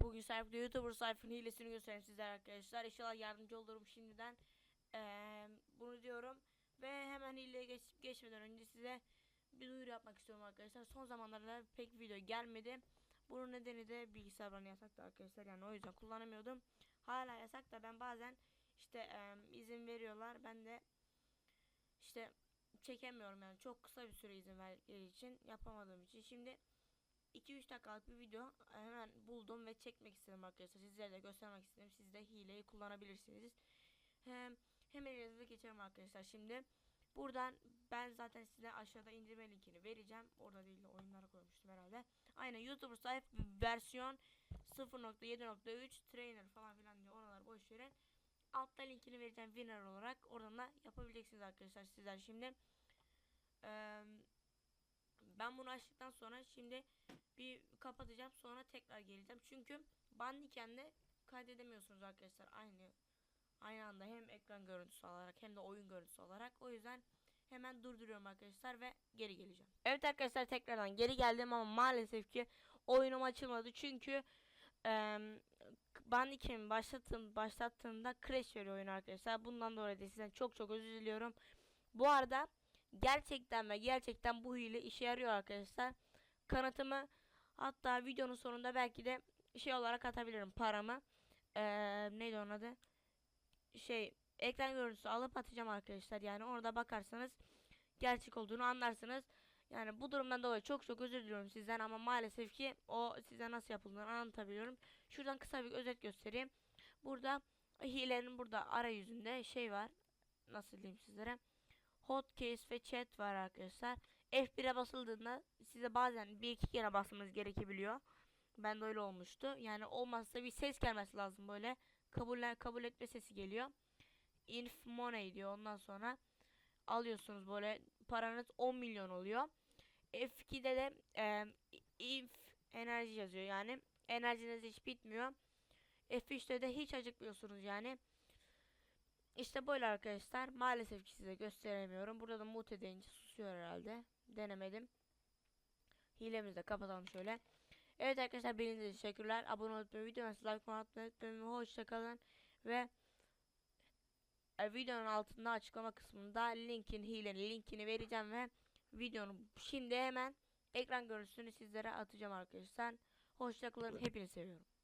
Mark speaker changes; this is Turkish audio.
Speaker 1: nokta YouTuber sayfanın hilesini göstereyim sizlere arkadaşlar. İnşallah yardımcı olurum şimdiden. Ee, bunu diyorum. Ve hemen hileye geç, geçmeden önce size bir duyuru yapmak istiyorum arkadaşlar. Son zamanlarda pek video gelmedi. Bunun nedeni de bilgisayar bana yasaktı arkadaşlar. Yani o yüzden kullanamıyordum. Hala yasak da ben bazen işte e, izin veriyorlar. Ben de işte çekemiyorum yani. Çok kısa bir süre izin verdikleri için yapamadığım için. Şimdi 2-3 dakikalık bir video hemen buldum ve çekmek istedim arkadaşlar. Sizlere de göstermek istedim. Siz de hileyi kullanabilirsiniz. Hem, hemen elinize geçelim arkadaşlar. Şimdi buradan ben zaten size aşağıda indirme linkini vereceğim. Orada değil de oyunlara koymuştum herhalde. Aynen YouTuber sahip versiyon 0.7.3 trainer falan filan diyor. Oralar boş verin. Altta linkini vereceğim winner olarak. Oradan da yapabileceksiniz arkadaşlar sizler şimdi. Eee ben bunu açtıktan sonra şimdi bir kapatacağım sonra tekrar geleceğim. Çünkü bandiyken de kaydedemiyorsunuz arkadaşlar aynı aynı anda hem ekran görüntüsü alarak hem de oyun görüntüsü olarak. O yüzden hemen durduruyorum arkadaşlar ve geri geleceğim. Evet arkadaşlar tekrardan geri geldim ama maalesef ki oyunum açılmadı çünkü Bandicam başlattığım başlattığımda crash veriyor oyun arkadaşlar. Bundan dolayı da sizden çok çok özür diliyorum. Bu arada gerçekten ve gerçekten bu hile işe yarıyor arkadaşlar. Kanıtımı hatta videonun sonunda belki de şey olarak atabilirim paramı. Ee, neydi onun adı? Şey ekran görüntüsü alıp atacağım arkadaşlar. Yani orada bakarsanız gerçek olduğunu anlarsınız. Yani bu durumdan dolayı çok çok özür diliyorum sizden ama maalesef ki o size nasıl yapıldığını anlatabiliyorum. Şuradan kısa bir özet göstereyim. Burada hilenin burada arayüzünde şey var. Nasıl diyeyim sizlere? Hotkeys ve chat var arkadaşlar. F1'e basıldığında size bazen bir iki kere basmanız gerekebiliyor. Ben de öyle olmuştu. Yani olmazsa bir ses gelmesi lazım böyle. Kabul kabul etme sesi geliyor. Inf money diyor. Ondan sonra alıyorsunuz böyle paranız 10 milyon oluyor. F2'de de e, inf enerji yazıyor. Yani enerjiniz hiç bitmiyor. F3'te de hiç acıkmıyorsunuz yani. İşte böyle arkadaşlar. Maalesef ki size gösteremiyorum. Burada da mute deyince susuyor herhalde. Denemedim. Hilemizi de kapatalım şöyle. Evet arkadaşlar beğendiğiniz için teşekkürler. Abone olup videomu like atmayı unutmayın. Hoşçakalın. Ve e, videonun altında açıklama kısmında linkin hilenin linkini vereceğim ve videonun şimdi hemen ekran görüntüsünü sizlere atacağım arkadaşlar. Hoşçakalın. Hepinizi seviyorum.